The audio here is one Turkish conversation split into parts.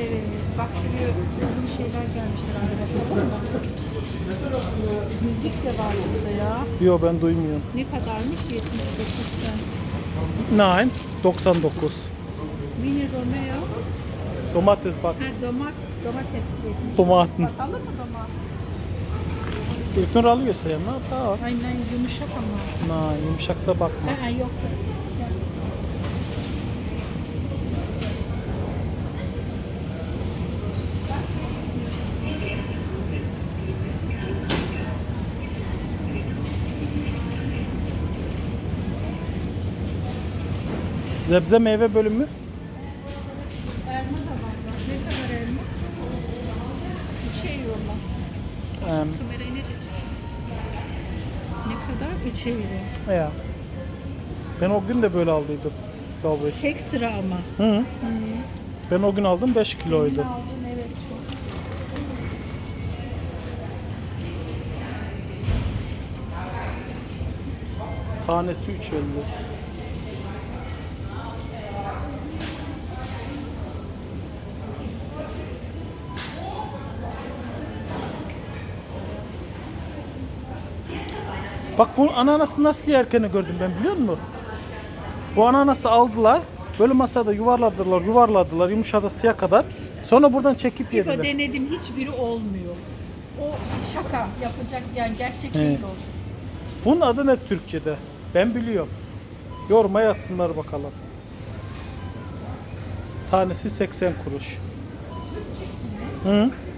Evet. Bak şuraya uygun şeyler gelmişler arkadaşlar. Müzik de var burada ya. Yo ben duymuyorum. Ne kadarmış? 79 sen. Nein, 99. Mini Romeo. Domates bak. Ha domat, domates 70. Domaten. Bakalım mı domat? İlknur alıyorsa ya ne yapar? Aynen yumuşak ama. Na yumuşaksa bakma. Ha, yok. Zebze meyve bölümü. Elma da var. Ne kadar elma? 3 euro mu? Em, Kamerayı tutayım? Ne kadar? 3 euro. ya. Ben o gün de böyle aldıydım. Dalbayı. Tek sıra ama. Hı. Ben o gün aldım 5 kiloydu. Senin aldığın evet. Tanesi 3.50. Bak bu ananası nasıl yerken gördüm ben biliyor musun? Bu ananası aldılar. Böyle masada yuvarladılar, yuvarladılar yumuşadasıya kadar. Sonra buradan çekip yediler. denedim hiçbiri olmuyor. O şaka yapacak yani gerçek He. değil o. Bunun adı ne Türkçe'de? Ben biliyorum. Yoruma yazsınlar bakalım. Tanesi 80 kuruş. Hı. E, herkes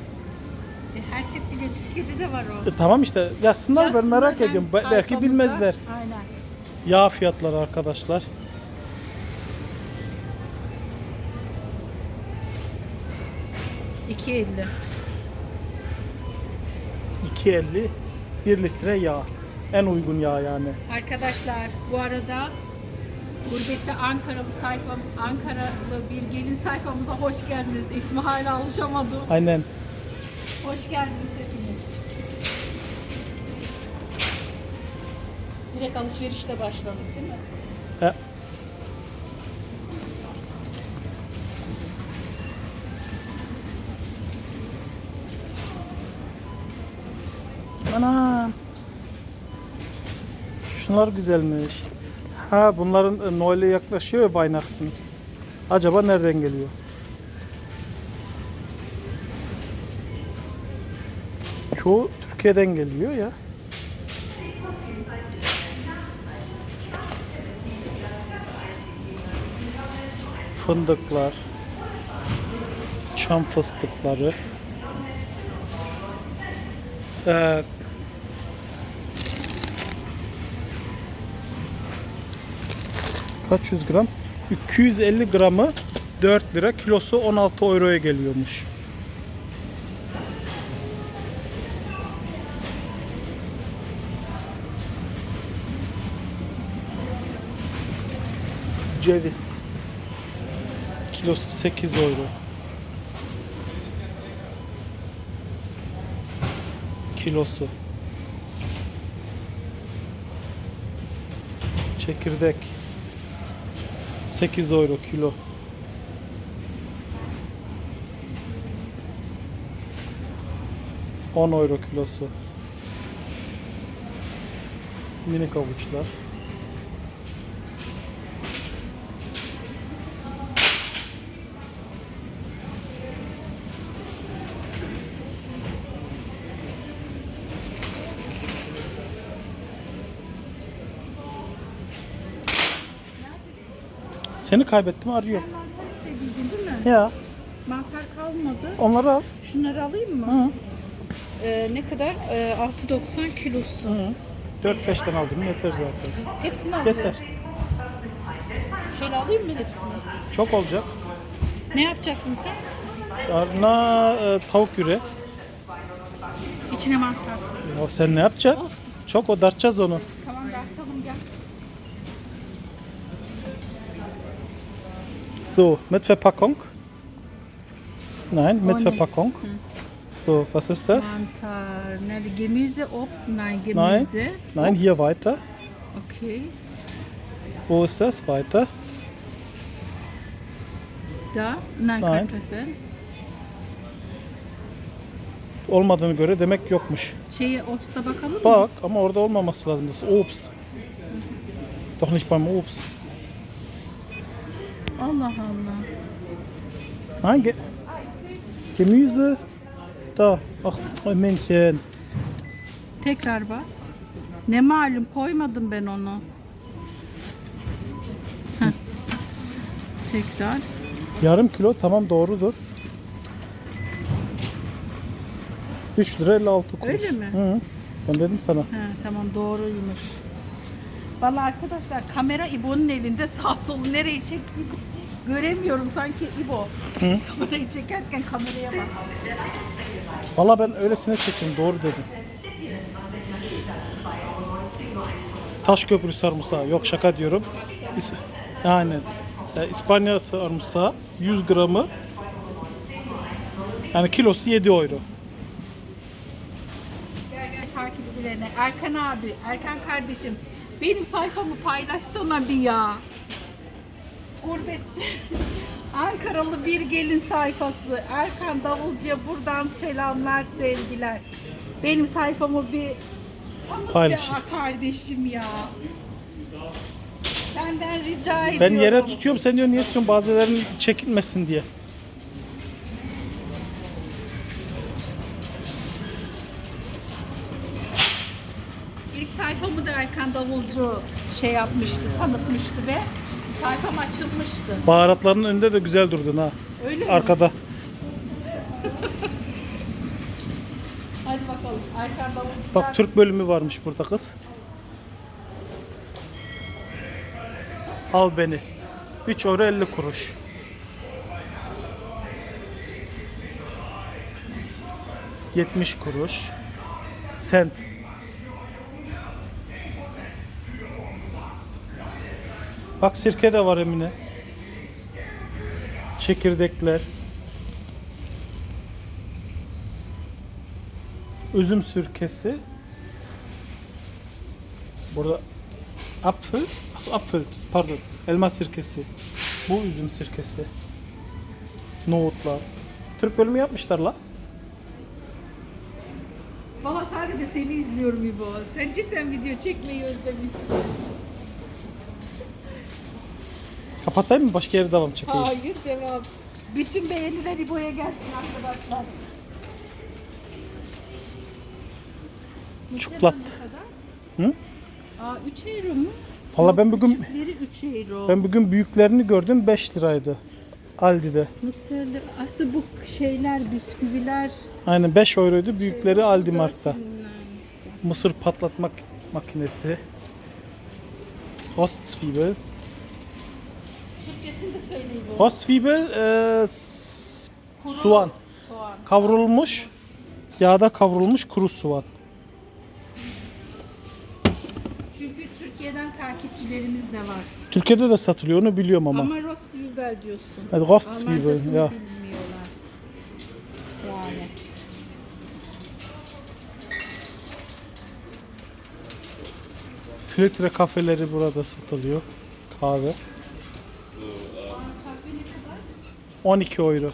biliyor Türkiye'de de var o. E, tamam işte yazsınlar ben Yazsınlar, merak ediyorum. Be- belki sayfamıza- bilmezler. Aynen. Yağ fiyatları arkadaşlar. İki elli. 2.50 1 litre yağ. En uygun yağ yani. Arkadaşlar bu arada Gurbette Ankaralı sayfam, Ankaralı bir gelin sayfamıza hoş geldiniz. İsmi hala alışamadım. Aynen. Hoş geldiniz hepiniz. Direkt alışverişte başladık değil mi? E, Ana. Şunlar güzelmiş. Ha bunların e, Noel'e yaklaşıyor ya Weihnachten. Acaba nereden geliyor? Çoğu Türkiye'den geliyor ya. Fındıklar. Çam fıstıkları. Ee, kaç yüz gram? 250 gramı 4 lira, kilosu 16 euroya geliyormuş. Ceviz. Kilosu 8 euro. Kilosu. Çekirdek. 8 euro kilo. On euro kilosu. Minik avuçlar. Seni kaybettim arıyor. Sen mantar istediydin değil mi? Ya Mantar kalmadı. onları al. Şunları alayım mı? Hı. Ee, ne kadar? Ee, 6.90 kilosu. Hı. 4-5'ten aldım yeter zaten. Hepsini alayım. Yeter. Şöyle alayım mı hepsini? Çok olacak. Ne yapacaktın sen? Arna e, tavuk yüre. İçine mantar. Ya sen ne yapacaksın? Of. Çok odartacağız onu. So, mit Verpackung? Nein, mit Oh, nee. Verpackung. So, was ist das? Mantar. Nerede? Gemüse, Obst. Nein, Nein. Gemüse. Nein, hier weiter. Okay. Wo ist das? Weiter. Da. Nein, Nein. Kartoffel. olmadığını göre demek yokmuş. Şeye Obst'a bakalım mı? Bak ama orada olmaması lazım. Das Obst. Doch nicht beim Obst. Allah Allah. Hangi? Gemüse. Da. Ach, Männchen. Tekrar bas. Ne malum koymadım ben onu. Heh. Tekrar. Yarım kilo tamam doğrudur. 3 lira 56 kuruş. Öyle mi? Hı. Ben dedim sana. He, tamam doğruymuş. Vallahi arkadaşlar kamera İbo'nun elinde sağ solu nereye çektiğini göremiyorum sanki İbo. Hı. Kamerayı çekerken kameraya bak. Valla ben öylesine çektim doğru dedim. Taş köprü sarımsağı. Yok şaka diyorum. İs- yani e, İspanya sarımsağı 100 gramı yani kilosu 7 euro. Gel gel takipçilerine. Erkan abi, Erkan kardeşim benim sayfamı paylaşsana bir ya. Gurbet Ankaralı bir gelin sayfası. Erkan Davulcu'ya buradan selamlar, sevgiler. Benim sayfamı bir tanıt Paylaşın. ya kardeşim ya. Senden rica ediyorum. Ben yere tutuyorum sen diyor niye tutuyorsun bazılarının çekilmesin diye. Davulcu şey yapmıştı, tanıtmıştı ve sayfam açılmıştı. Baharatların önünde de güzel durdun ha. Öyle mi? Arkada. Hadi bakalım. Erkan Davulcu'dan Bak Türk bölümü varmış burada kız. Al beni. 3 euro 50 kuruş. Yetmiş kuruş. Sent. Bak sirke de var Emine. Çekirdekler. Üzüm sirkesi. Burada Apfel, Apfel, pardon, elma sirkesi. Bu üzüm sirkesi. Nohutlar. Türk bölümü yapmışlar la. Valla sadece seni izliyorum İbo. Sen cidden video çekmeyi özlemişsin. Kapatayım mı? Başka yere devam çekeyim. Hayır devam. Bütün beğeniler İbo'ya gelsin arkadaşlar. Çuklat. Hı? Aa 3 euro mu? Valla ben bugün Küçükleri 3 euro. ben bugün büyüklerini gördüm 5 liraydı. Aldi'de. Nutella. Aslında bu şeyler, bisküviler. Aynen 5 euroydu. Büyükleri Aldi Mark'ta. Mısır patlatmak makinesi. Rostzwiebel. İbo. Rostzwiebel e, s- soğan. Soğan. Kavrulmuş. Yağda kavrulmuş kuru soğan. Çünkü Türkiye'den takipçilerimiz de var. Türkiye'de de satılıyor onu biliyorum ama. Ama Rostzwiebel diyorsun. Evet, Almancasını ya. bilmiyorlar. Yani. Filtre kafeleri burada satılıyor. Kahve. 12 euro.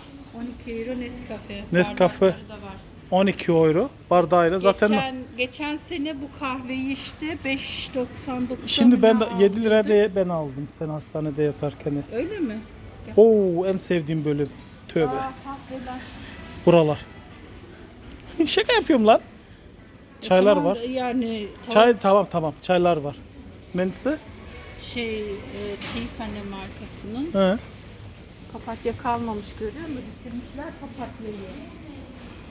12 euro Nescafe. Nescafe. Bardakları da var. 12 euro. Bardağıyla zaten geçen, geçen sene bu kahveyi işte 5.99 şimdi ben de aldım. 7 lira diye ben aldım sen hastanede yatarken. Öyle mi? Oo en sevdiğim bölüm. Tövbe. Aa, kahveler. Buralar. Şaka yapıyorum lan. Çaylar Tamam var. Yani tamam, Çay tamam tamam çaylar var. Mense? şey e, Teakane markasının He. Papatya kalmamış görüyor musun? Bitirmişler papatyayı.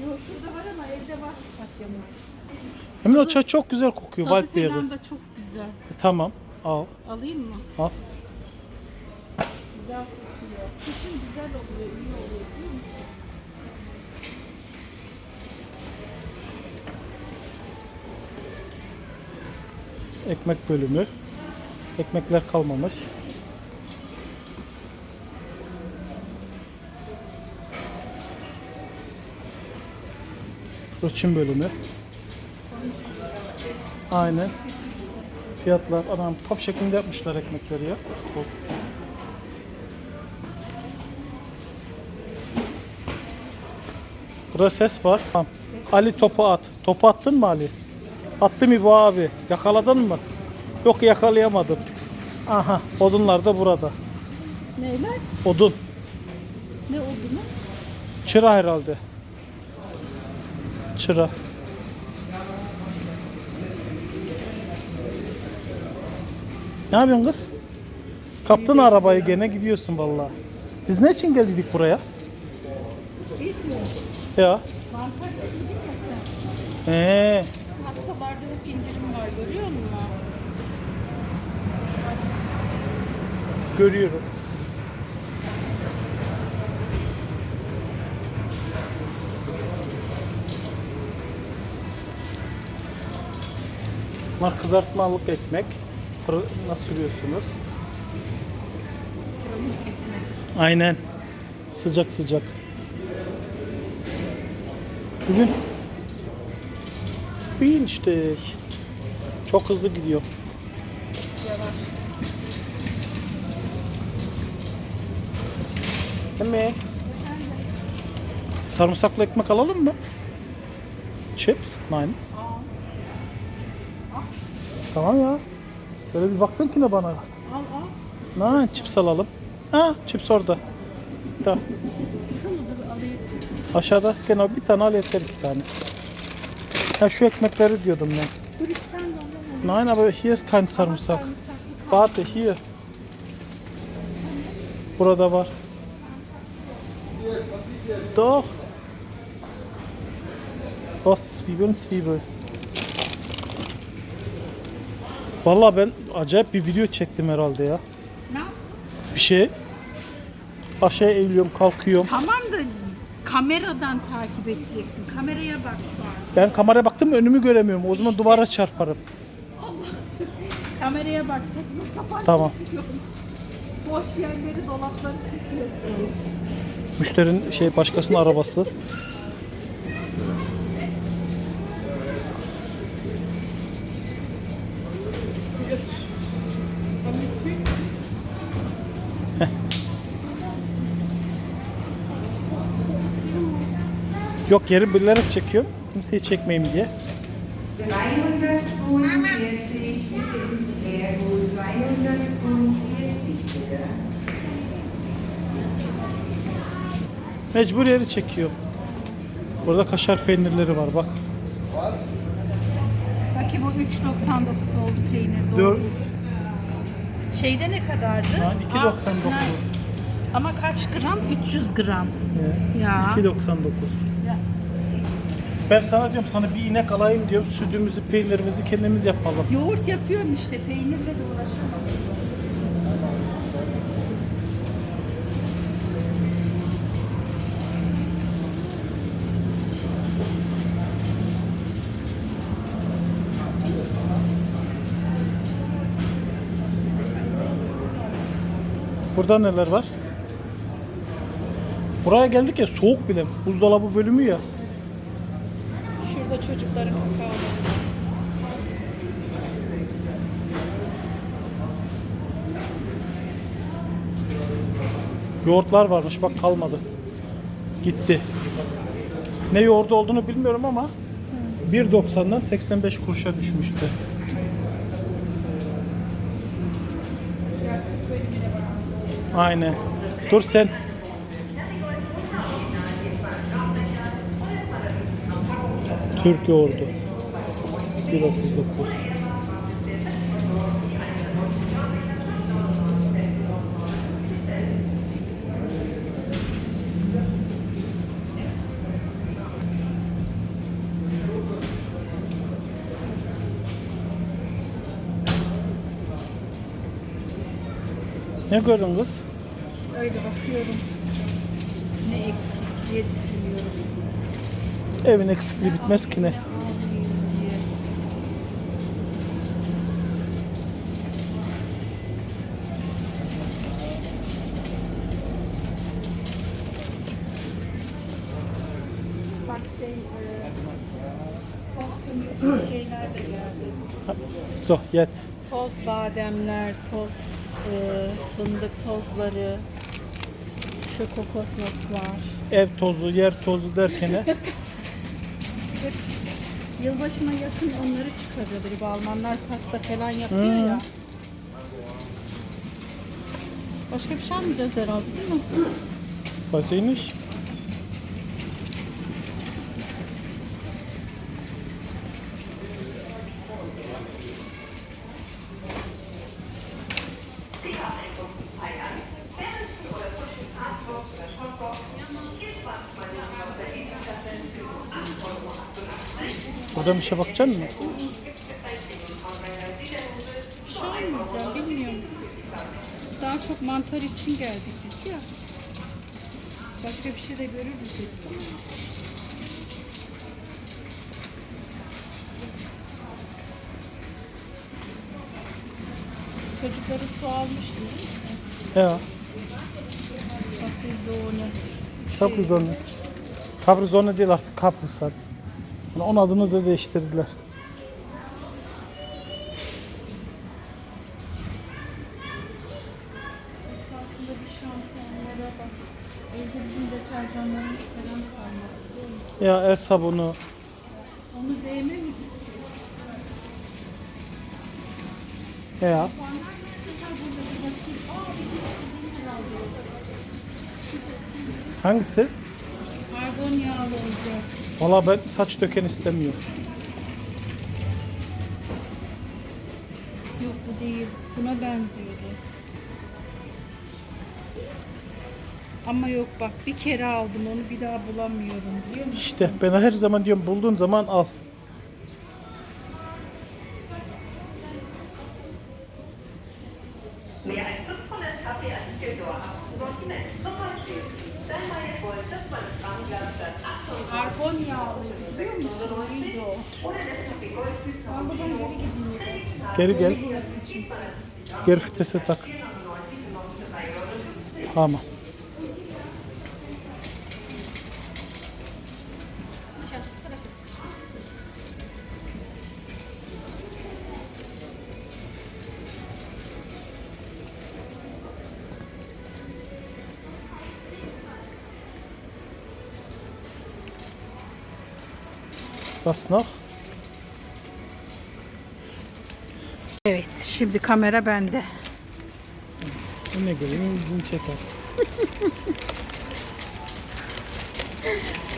Yok şurada var ama evde var papatya mı? De o çay çok güzel kokuyor. Tadı Waldbeer'i. falan da çok güzel. E, tamam. Al. Alayım mı? Al. Güzel kokuyor. Kışın güzel oluyor, iyi oluyor değil mi? Ekmek bölümü. Ekmekler kalmamış. Ölçüm bölümü. Aynen. Fiyatlar anam top şeklinde yapmışlar ekmekleri ya. Bu. Burada ses var. Tamam. Ali topu at. Topu attın mı Ali? Attı mı bu abi? Yakaladın mı? Yok yakalayamadım. Aha odunlar da burada. Neyler? Odun. Ne oldu mu? Çıra herhalde. Çıra. Ne yapıyorsun kız? Kaptın arabayı gene gidiyorsun vallahi. Biz ne için geldik buraya? İyisin. Ya. Mantar yedim ya sen. Ee, Hastalarda hep indirim var görüyor musun? görüyorum. Bunlar kızartmalık ekmek. Fırına sürüyorsunuz. Fırınlık ekmek. Aynen. Sıcak sıcak. Bugün bir işte çok hızlı gidiyor. Yavaş. Mi? Sarımsaklı ekmek alalım mı? Chips? Nein. Tamam ya. Böyle bir baktın ki ne bana. Al al. Nein, chips alalım. Ha, chips orada. Tamam. Aşağıda gene bir tane al yeter iki tane. Ha şu ekmekleri diyordum ben. Nein, aber hier ist kein Sarımsak. Warte, hier. Burada var. Doch. Was? Zwiebeln, Zwiebel. Vallahi ben acayip bir video çektim herhalde ya. Ne yaptın? Bir şey. Aşağı eğiliyorum, kalkıyorum. Tamam da kameradan takip edeceksin. Kameraya bak şu an. Ben kameraya baktım önümü göremiyorum. O zaman duvara çarparım. Kameraya bak. Saçma sapan Tamam. Boş yerleri, dolapları çekiyorsun. Müşterinin şey başkasının arabası. Yok yeri bilerek çekiyorum. Kimseyi çekmeyeyim diye. 345, sehr gut. 345 bitte. Mecbur yeri çekiyor. Burada kaşar peynirleri var bak. Peki bu 3.99 oldu peynir doğru. Şeyde ne kadardı? Ha, 2.99. Aa, ha. Ama kaç gram? 300 gram. Ya. 2.99. Ben sana diyorum sana bir inek alayım diyorum. Sütümüzü, peynirimizi kendimiz yapalım. Yoğurt yapıyorum işte peynirle de uğraşamam. Burada neler var? Buraya geldik ya soğuk bile. Buzdolabı bölümü ya. Şurada çocukların kakaoları. Yoğurtlar varmış bak kalmadı. Gitti. Ne yoğurdu olduğunu bilmiyorum ama 1.90'dan 85 kuruşa düşmüştü. Aynen. Dur sen. Türk yoğurdu. 1.39. Ne gördün kız? Bakıyorum. Ne eksik diye düşünüyorum. Evin eksikliği bitmez ki ne. Şey, e. So, jetzt. Toz bademler, toz e, fındık tozları, şu kokosnos var. Ev tozu, yer tozu derken hep yılbaşına yakın onları çıkarıyor. Böyle bu Almanlar pasta falan yapıyor Hı. ya. Başka bir şey almayacağız herhalde değil mi? Fasiymiş. Burada bir şey bakacak mısın? Bir şey bilmiyorum. Daha çok mantar için geldik biz ya. Başka bir şey de görürüz dedik. Çocukları su almıştı değil mi? De onu. Caprizone. Caprizone değil artık Caprisar. Onun adını da değiştirdiler. Esasında bir şampuanlara bak. Evde bizim deterjanlarımız falan kalmadı değil mi? Ya el sabunu. Onu değme mi? Ya. Hangisi? Argon yağlı olacak. Valla ben saç döken istemiyorum. Yok bu değil. Buna benziyordu. Ama yok bak bir kere aldım onu bir daha bulamıyorum biliyor musun? İşte ben her zaman diyorum bulduğun zaman al. Geri gel. Burası için. Geri fitese tak. Tamam. Was noch? Şimdi kamera bende. Ne göreyim yüzünü çeker.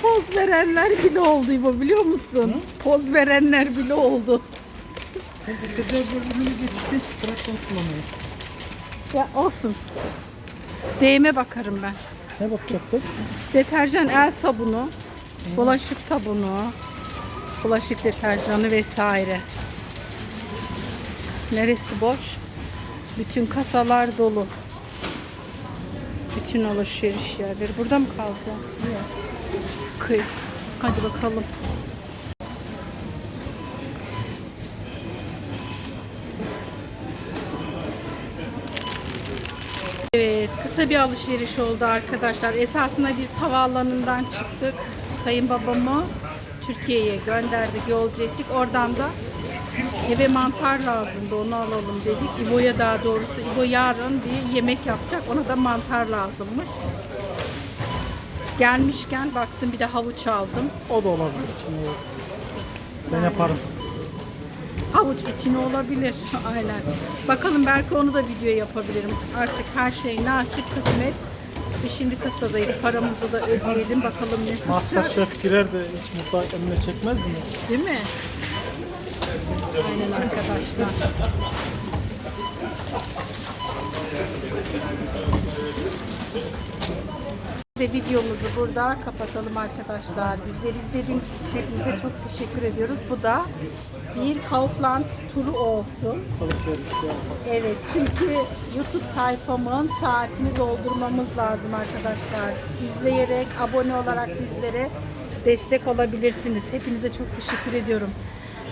Poz verenler bile oldu İbo biliyor musun? Poz verenler bile oldu. Sen bu kadar bölümünü geçti. Bırak konuşmamayı. Ya olsun. Değme bakarım ben. Ne bakacaktın? Deterjan el sabunu, bulaşık sabunu, bulaşık deterjanı vesaire. Neresi boş? Bütün kasalar dolu. Bütün alışveriş yerleri. Burada mı kalacağım? Kıy. Hadi bakalım. Evet, kısa bir alışveriş oldu arkadaşlar. Esasında biz havaalanından çıktık. Kayınbabamı Türkiye'ye gönderdik, yolcu ettik. Oradan da eve mantar lazımdı, onu alalım dedik. İbo'ya daha doğrusu, İbo yarın bir yemek yapacak, ona da mantar lazımmış. Gelmişken baktım bir de havuç aldım. O da olabilir. Şimdi ben yaparım. Havuç içine olabilir. Aynen. Bakalım belki onu da video yapabilirim. Artık her şey nasip kısmet. Biz şimdi kasadayız. Paramızı da ödeyelim. Bakalım ne tutacak. Masterchef girer de hiç mutfak önüne çekmez mi? Değil mi? Aynen arkadaşlar. Ve videomuzu burada kapatalım arkadaşlar. Bizleri izlediğiniz için hepinize çok teşekkür ediyoruz. Bu da bir Kaufland turu olsun. Evet çünkü YouTube sayfamın saatini doldurmamız lazım arkadaşlar. İzleyerek, abone olarak bizlere destek olabilirsiniz. Hepinize çok teşekkür ediyorum.